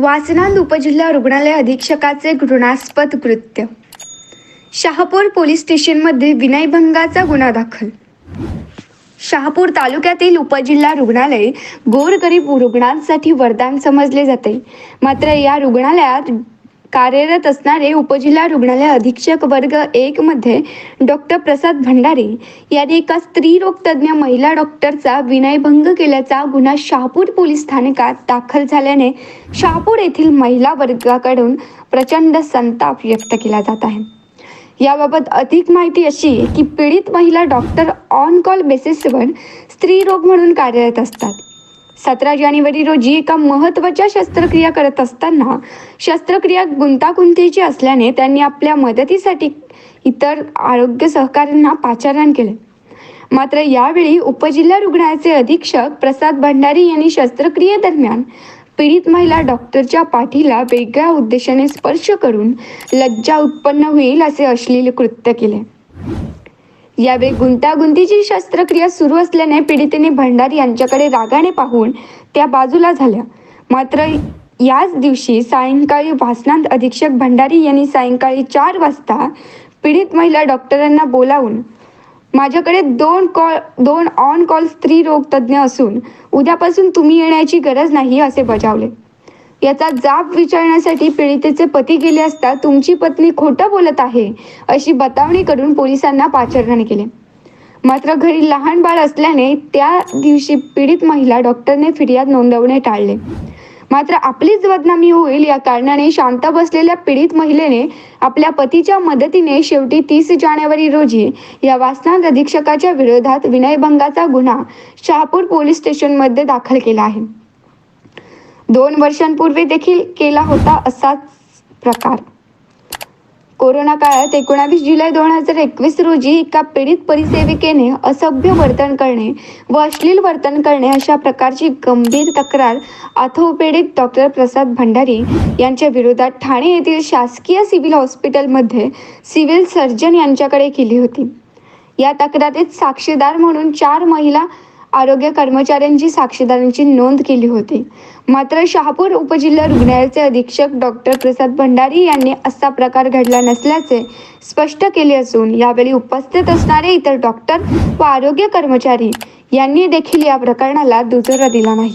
वासनांद उपजिल्हा रुग्णालय अधीक्षकाचे घृणास्पद कृत्य. शहापूर पोलीस स्टेशनमध्ये विनयभंगाचा गुन्हा दाखल. शहापूर तालुक्यातील उपजिल्हा रुग्णालय गोरगरीब रुग्णांसाठी वरदान समजले जाते. मात्र या रुग्णालयात कार्यरत असणारे उपजिल्हा रुग्णालय अधीक्षक वर्ग एक मध्ये डॉक्टर प्रसाद भंडारी यांनी एका स्त्रीरोग तज्ज्ञ महिला डॉक्टरचा विनयभंग केल्याचा गुन्हा शहापूर पोलीस स्थानकात दाखल झाल्याने शहापूर येथील महिला वर्गाकडून प्रचंड संताप व्यक्त केला जात आहे. याबाबत अधिक माहिती अशी आहे की पीडित महिला डॉक्टर ऑन कॉल बेसिसवर स्त्रीरोग म्हणून कार्यरत असतात. सतरा जानेवारी रोजी एका महत्त्वाच्या शस्त्रक्रिया करत असताना शस्त्रक्रिया गुंतागुंतीची असल्याने त्यांनी आपल्या मदतीसाठी इतर आरोग्य सहकाऱ्यांना पाचारण केले. मात्र यावेळी उपजिल्हा रुग्णालयाचे अधीक्षक प्रसाद भंडारी यांनी शस्त्रक्रियेदरम्यान पीडित महिला डॉक्टरच्या पाठीला वेगळ्या उद्देशाने स्पर्श करून लज्जा उत्पन्न होईल असे अश्लील कृत्य केले. यावेळी गुंतागुंतीची शस्त्रक्रिया सुरू असल्याने पीडितेने भंडारी यांच्याकडे रागाने पाहून त्या बाजूला झाल्या. मात्र याच दिवशी सायंकाळी वासनांत अधीक्षक भंडारी यांनी सायंकाळी चार वाजता पीडित महिला डॉक्टरांना बोलावून माझ्याकडे दोन कॉल दोन ऑन कॉल स्त्री रोग तज्ज्ञ असून उद्यापासून तुम्ही येण्याची गरज नाही असे बजावले. याचा जाब विचारण्यासाठी पीडितेचे पती गेले असता तुमची पत्नी खोटं बोलत आहे अशी बतावणी करून पोलिसांना पाचारण केले. मात्र घरी लहान बाळ असल्याने त्या दिवशी पीडित महिला डॉक्टरने फिर्याद नोंदवणे टाळले. मात्र आपलीच बदनामी होईल या कारणाने शांत बसलेल्या पीडित महिलेने आपल्या पतीच्या मदतीने शेवटी तीस जानेवारी रोजी या वासनांत अधीक्षकाच्या विरोधात विनयभंगाचा गुन्हा शहापूर पोलीस स्टेशनमध्ये दाखल केला आहे. दोन वर्षांपूर्वी देखील केला होता असाच प्रकार. कोरोना काळात एकोणावीस जुलै दोन हजार एकवीस रोजी एका पीडित परिसेविकेने असभ्य वर्तन करणे व अश्लील वर्तन करणे अशा प्रकारची गंभीर तक्रार अथो पीडित डॉक्टर प्रसाद भंडारी यांच्या विरोधात ठाणे येथील शासकीय सिव्हिल हॉस्पिटलमध्ये सिव्हिल सर्जन यांच्याकडे केली होती. या तक्रारीत साक्षीदार म्हणून चार महिला आरोग्य कर्मचाऱ्यांची साक्षीदारांची नोंद केली होती. मात्र शहापूर उपजिल्हा रुग्णालयाचे अधीक्षक डॉक्टर प्रसाद भंडारी यांनी असा प्रकार घडला नसल्याचे स्पष्ट केले असून यावेळी उपस्थित असणारे इतर डॉक्टर व आरोग्य कर्मचारी यांनी देखील या प्रकरणाला दुजोरा दिला नाही.